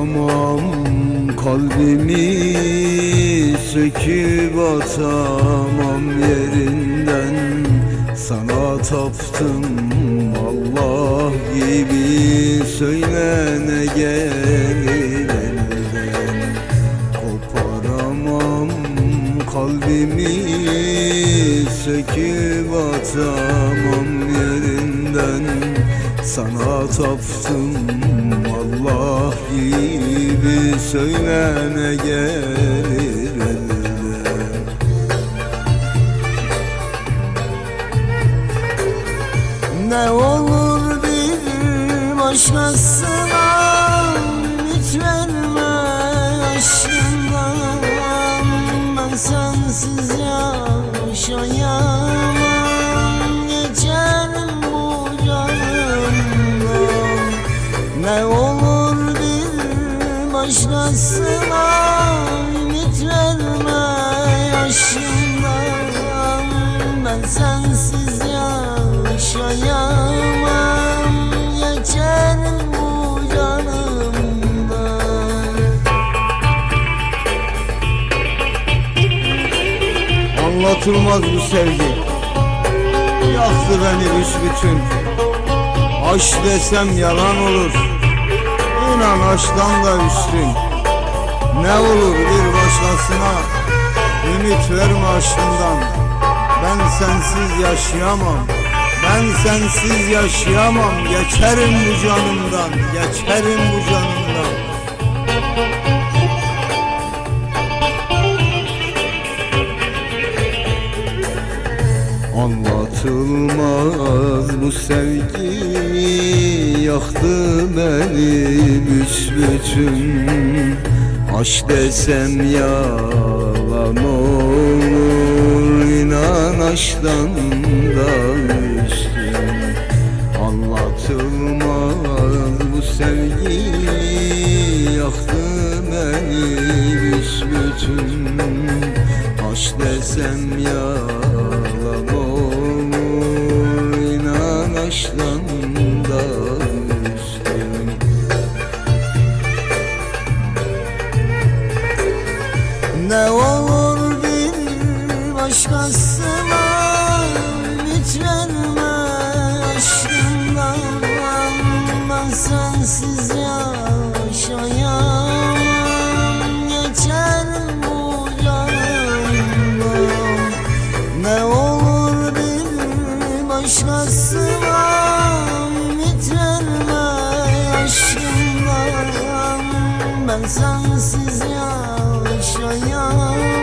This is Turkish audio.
Tamam kalbimi söküp atamam yerinden. Sana taptım Allah gibi söyle ne gelir elden Koparamam kalbimi söküp atamam yerinden. Sana taptım gibi Söylene gelir elden Ne olur bir başkasına ümit verme aşkından Ben sensiz yaşayamam. Geçerim bu canımdan. Ne olur başkasına ümit verme aşkından Ben sensiz yaşayamam Geçerim bu canımdan Anlatılmaz bu sevgi. Yaktı beni büsbütün Aşk desem yalan olur İnan aşktan da üstün. Ne olur bir başkasına Ümit verme aşkından. Ben sensiz yaşayamam. Ben sensiz yaşayamam. Geçerim bu canımdan Geçerim bu canımdan Anlatılmaz bu sevgi Yaktı beni büsbütün. Aşk desem yalan olur İnan aşktan da üstün. Anlatılmaz bu sevgi Yaktı beni büsbütün. Aşk desem yalan başkasına ümit verme aşkından Ben sensiz yaşayamam. Geçerim bu canımdan Ne olur bir başkasına ümit verme aşkından Ben sensiz yaşayamam